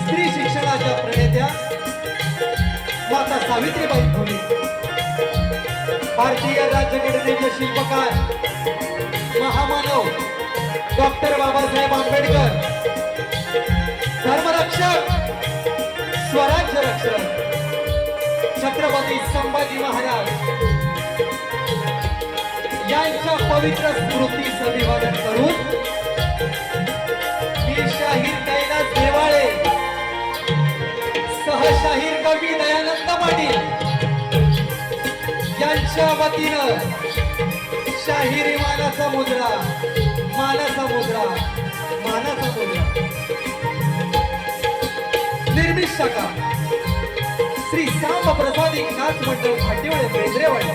स्त्री शिक्षणाच्या प्रणेत्या माता सावित्रीबाई फुले. भारतीय राज्यघटनेचे शिल्पकार महामानव डॉक्टर बाबासाहेब आंबेडकर. धर्मरक्षक स्वराज्य रक्षक छत्रपती संभाजी महाराज. यांच्या पवित्र स्मृतीस अभिवादन करून शाहीर कैलास देवाळे. सहशाहीर कवी दयानंद पाटील. यांच्या वतीनं शाहिरी मानाचा मुद्रा मानाचा मुद्रा मानाचा मुद्रा. निर्मित शाखा श्री साम प्रसाद नाथ मंडळ भाटीवाडे बेंद्रेवाडे.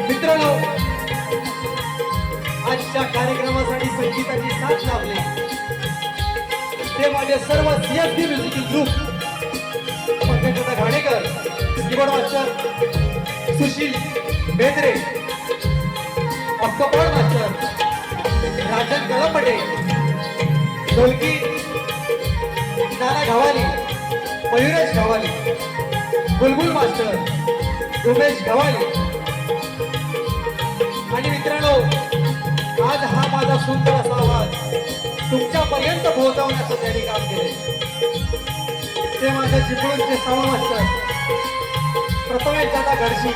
मित्रांनो आजच्या कार्यक्रमासाठी संगीताची साथ लाभली. ते माझे सर्व CSD musical group Pankajda Ghanekar keyboard master Sushil Bendre octopad master Rajan Galpate ढोलकी नाना घवाली मयुरेश घवाली बुलबुल मास्टर उमेश घवाली. आणि मित्रांनो माझा सुंदर असा आवाज तुमच्यापर्यंत पोहोचवण्याचं त्यांनी काम केले ते माझ्या चिपळूणचे सावा मास्टर. प्रथमेश दादा घडशी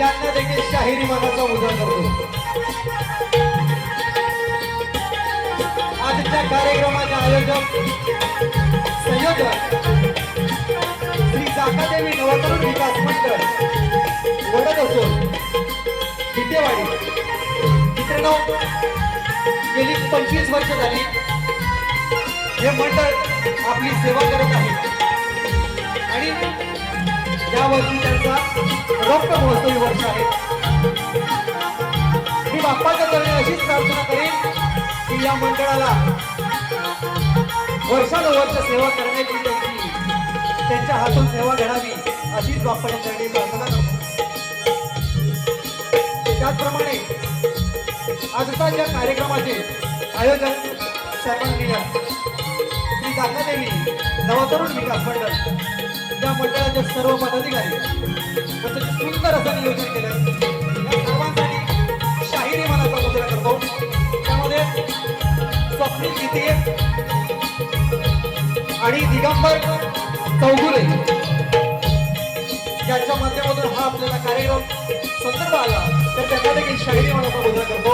यांना देखील शाहिरी मनाचा मुद्रा करतो. आजच्या कार्यक्रमाचे आयोजक संयोजक श्री जाकादेवी नवतरुण विकास मंडळ वडद असो विटेवाडी मित्रांनो गेली पंचवीस वर्ष झाली. हे मंडळ आपली सेवा करत आहे. आणि यावर्षी त्यांचा रक्त महोत्सवी वर्ष आहे. मी बाप्पाच्या चरणी अशीच प्रार्थना करेन की या मंडळाला वर्षानुवर्ष सेवा करण्याची त्यांची त्यांच्या हातून सेवा घडावी अशीच बाप्पाच्या चरणी प्रार्थना आजच्या या कार्यक्रमाचे आयोजन सर्वांनी श्री दाखादेवी नवतरुण विकास मंडळ या मंडळाचे सर्व पदाधिकारी व त्याचे सुंदर असं नियोजन केलं. या सर्वांसाठी शाहिरी मनाचा मुद्रा करतो. त्यामध्ये स्वप्नील गीते आणि दिगंबर चौगुले यांच्या माध्यमातून हा आपल्याला कार्यक्रम संदर्भ आला. तर त्यांना देखील शाहिरी मनाचा मुद्रा करतो.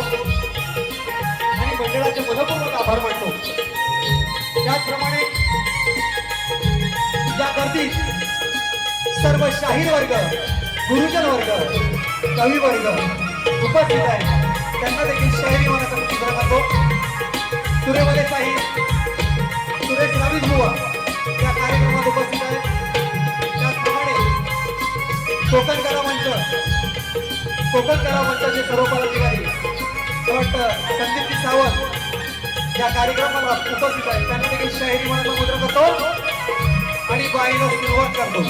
आणि मंडळाचे मनपूर्वक आभार मानतो. त्याचप्रमाणे या गर्दीत सर्व शाहीर वर्ग गुरुजन वर्ग कवी वर्ग उपस्थित आहे त्यांना देखील शाहिरी मनाचा चित्र करतो. सुरेमध्ये साहिर सुरेश रावीज बुवा या कार्यक्रमात उपस्थित आहेत. त्याचप्रमाणे कोकणकरा मंच कोकण कला मंचाचे सर्व पदाधिकारी संदीपजी सावंत या कार्यक्रमाला उपस्थित आहेत. त्यांना देखील शाहिरी मनाचा मुद्रा करतो आणि बाईला सुरुवात करतो.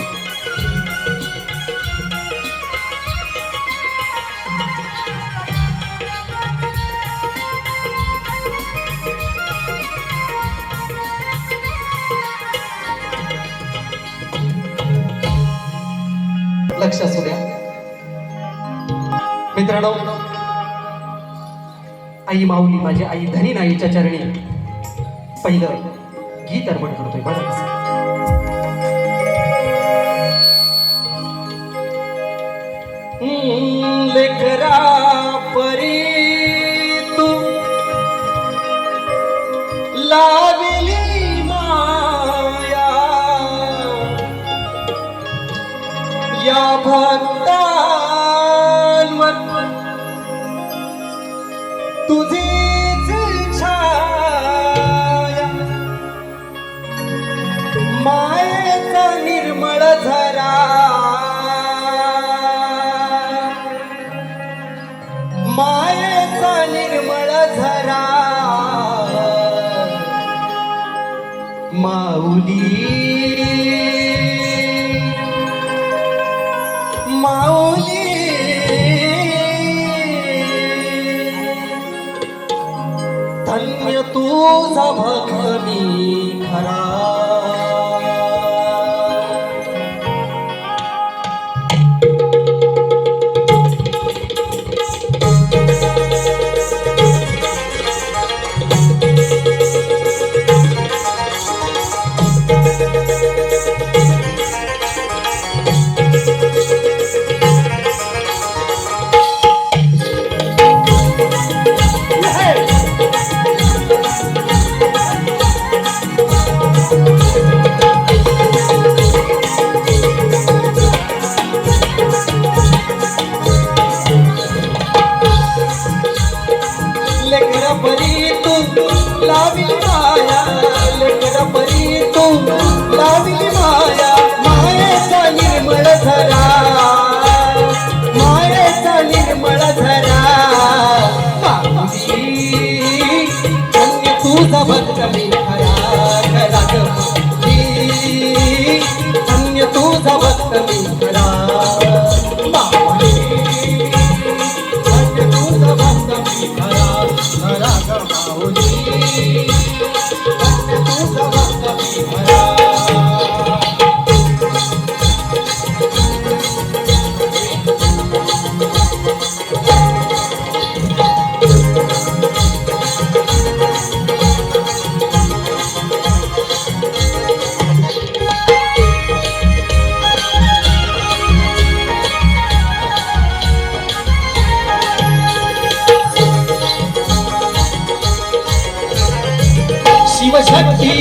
लक्ष असू द्या मित्रांनो आई माऊली माझी आई धनी नाईच्या चरणी. पहिलं गीत अर्पण करतोय. बघा तुझीच छाया. मायेचा निर्मळ झरा. मायेचा निर्मळ झरा. माऊली. माऊ तुझा भक्त खरा.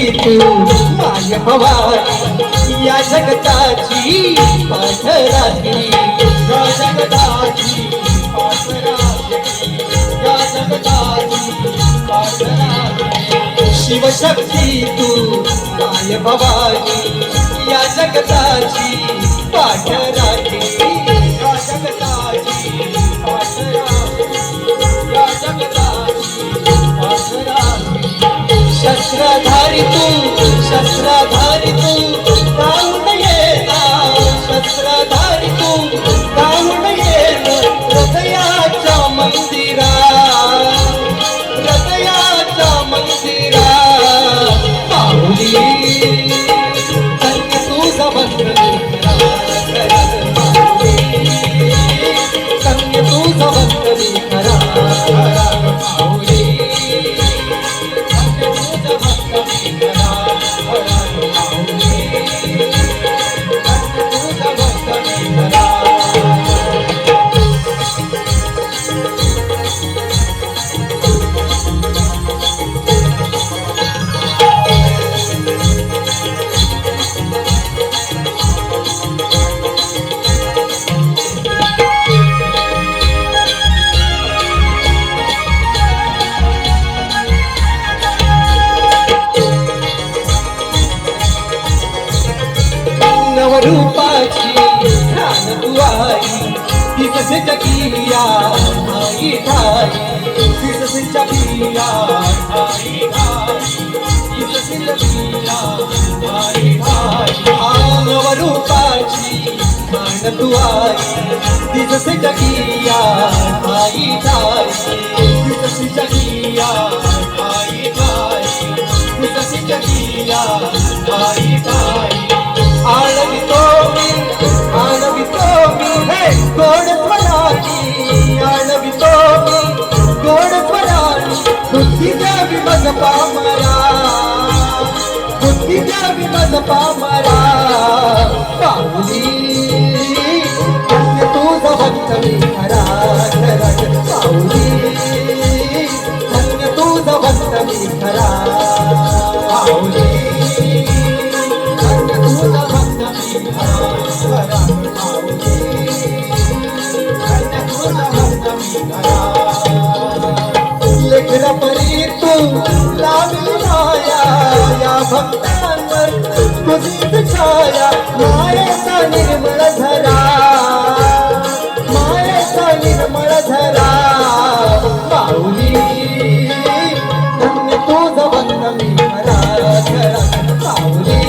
शिवशक्ती तू माय भवानी या जगताची पाठराखी. या जगताची या जगताची शिवशक्ती तू माय भवानी. या जगताची पाठराखी. जगिया आई ठाई दिवस जगिया आई ठाई दिवस जगिया आई ठाई आ नवरूपाची तू आई जगिया आई ठाई दिवस जगिया आई ठाई आई आळवितो मी आळवितो मी हे गोड द्यावी मज पामरा पाऊली धन्य भक्त मी निर्मळा मायेचा निर्मळ धरा. मायेचा निर्मळ धरा. पाऊली तो जवंत मी धरा. धरा. पाऊली